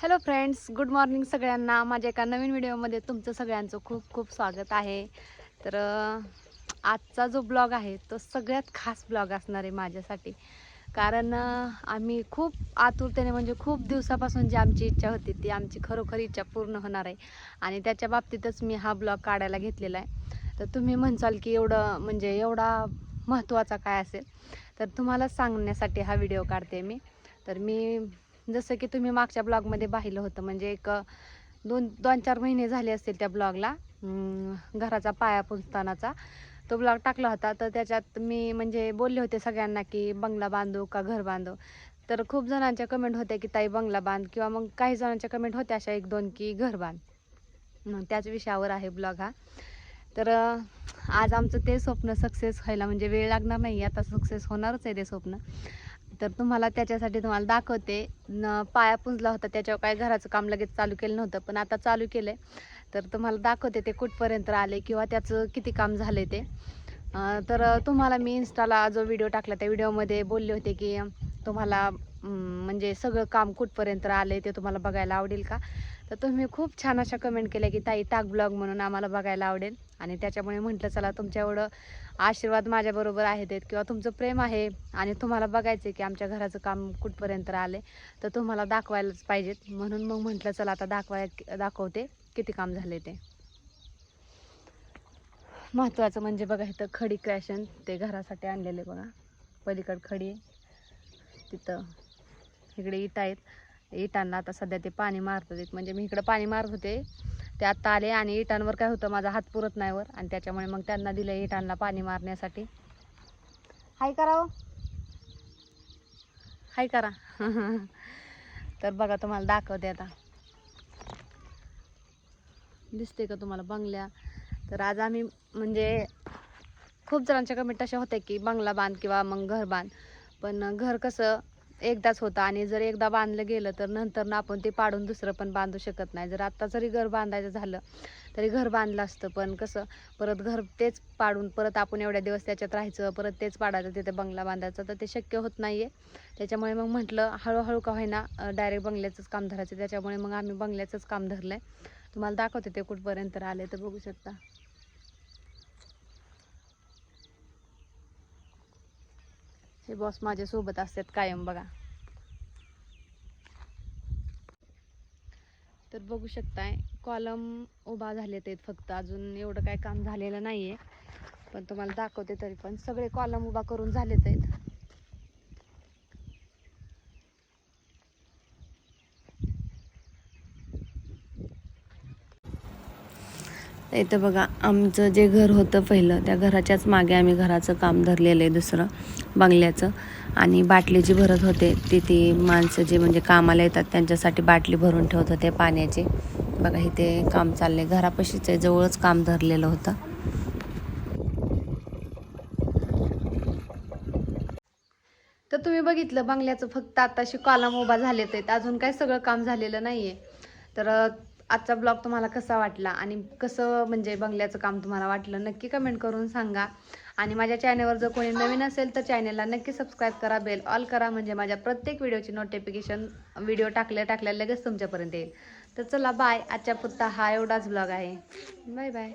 Hello friends good morning सगळ्यांना. माझ्या एका नवीन व्हिडिओमध्ये तुमचं सगळ्यांचं खूप खूप स्वागत आहे. तर आजचा जो ब्लॉग आहे तो सगळ्यात खास ब्लॉग असणार आहे माझ्यासाठी. कारण आम्ही खूप आतुरतेने म्हणजे खूप दिवसापासून जी आमची इच्छा होती ती आमची खरोखर इच्छा पूर्ण होणार आहे. आणि त्याच्या बाबतीतच मी हा ब्लॉग काढायला घेतलेला आहे. तर तुम्ही म्हणसाल की एवढं म्हणजे एवढा महत्त्वाचा काय असेल? तर तुम्हाला सांगण्यासाठी हा व्हिडिओ काढते मी. तर मी जसं की तुम्ही मागच्या ब्लॉगमध्ये पाहिलं होतं म्हणजे एक दोन दोन चार महिने झाले असतील त्या ब्लॉगला घराचा पाया पुसतानाचा. तो ब्लॉग टाकला होता तर त्याच्यात मी म्हणजे बोलले होते सगळ्यांना की बंगला बांधू का घर बांधू. तर खूप जणांच्या कमेंट होत्या की ताई बंगला बांध किंवा मग काही जणांच्या कमेंट होत्या अशा एक दोन की घर बांध. त्याच विषयावर आहे ब्लॉग हा. तर आज आमचं ते स्वप्न सक्सेस व्हायला म्हणजे वेळ लागणार नाही आता सक्सेस होणारच आहे ते स्वप्न. तर तुम्हाला त्याच्यासाठी तुम्हाला दाखवते. न पाया पुंजला होता त्याच्यावर काय घराचं काम लगेच चालू केलं नव्हतं पण आता चालू केलं आहे तर तुम्हाला दाखवते ते कुठपर्यंत आले किंवा त्याचं किती काम झाले ते. तर तुम्हाला मी इन्स्टाला जो व्हिडिओ टाकला त्या व्हिडिओमध्ये बोलले होते की तुम्हाला म्हणजे सगळं काम कुठपर्यंत आले ते तुम्हाला बघायला आवडेल का? तर तुम्ही खूप छान अशा कमेंट केल्या की ताई टाक ब्लॉग म्हणून आम्हाला बघायला आवडेल. आणि त्याच्यामुळे म्हटलं चला तुमच्या एवढं आशीर्वाद माझ्याबरोबर आहेत किंवा तुमचं प्रेम आहे आणि तुम्हाला बघायचं आहे की आमच्या घराचं काम कुठपर्यंत आले तर तुम्हाला दाखवायलाच पाहिजेत. म्हणून मग म्हटलं चला आता दाखवाय दाखवते किती काम झाले ते. महत्त्वाचं म्हणजे बघा इथं खडी क्रॅशन ते घरासाठी आणलेले बघा. पलीकड खडी तिथं इकडे इटा आहेत. इटांना आता सध्या ते पाणी मारत आहेत. म्हणजे मी इकडं पाणी मारत होते. ते आत्ता आले आणि इटांवर काय होतं माझा हात पुरत नाही वर. आणि त्याच्यामुळे मग त्यांना दिलं इटांना पाणी मारण्यासाठी. हाय करा हो. हाय करा. तर बघा तुम्हाला दाखवते आता. दिसते का तुम्हाला बंगल्या? तर आज आम्ही म्हणजे खूप जणांच्या कमेंट अशा होत्या की बंगला बांध किंवा मग घर बांध. पण घर कसं एकदाच होतं आणि जर एकदा बांधलं गेलं तर नंतर ना आपण ते पाडून दुसरं पण बांधू शकत नाही. जर आत्ता जरी घर बांधायचं झालं तरी घर बांधलं असतं. पण कसं परत घर तेच पाडून परत आपण एवढ्या दिवस त्याच्यात राहायचं परत तेच पाडायचं तिथे बंगला बांधायचा तर ते शक्य होत नाही आहे त्याच्यामुळे मग म्हटलं हळूहळू का होईना डायरेक्ट बंगल्याचंच काम धरायचं. त्याच्यामुळे मग आम्ही बंगल्याचंच काम धरलं आहे तुम्हाला दाखवते ते कुठपर्यंत आले तर बघू शकता. हे बॉस माझ्यासोबत असतात कायम बघा. तर बघू शकताय कॉलम उभा झालेत आहेत फक्त. अजून एवढं काय काम झालेलं नाहीये. पण तुम्हाला दाखवते तरी पण. सगळे कॉलम उभा करून झालेत आहेत. इथं बघा आमचं जे घर होतं पहिलं त्या घराच्याच मागे आम्ही घराचं काम धरलेलं आहे दुसरं बंगल्याचं. आणि बाटली जी भरत होते ती ती माणसं जे म्हणजे कामाला येतात त्यांच्यासाठी बाटली भरून ठेवत होते पाण्याचे. बघा इथे काम चाललंय. घरापाशीच आहे जवळच काम धरलेलं होतं. तर तुम्ही बघितलं बंगल्याचं फक्त आताशी कॉलम उभा झालेत आहेत. अजून काय सगळं काम झालेलं नाही आहे तर आजचा ब्लॉग तुम्हाला कसा वाटला आणि कसं म्हणजे बंगल्याचं काम तुम्हाला वाटलं नक्की कमेंट करून सांगा. आणि माझ्या चॅनलवर जर कोणी नवीन असेल तर चॅनलला नक्की सबस्क्राईब करा बेल ऑल करा म्हणजे माझ्या प्रत्येक व्हिडिओची नोटिफिकेशन व्हिडिओ टाकल्या टाकल्या लगेच तुमच्यापर्यंत येईल. तर चला बाय आजच्या पुरता हा एवढाच ब्लॉग आहे. Bye bye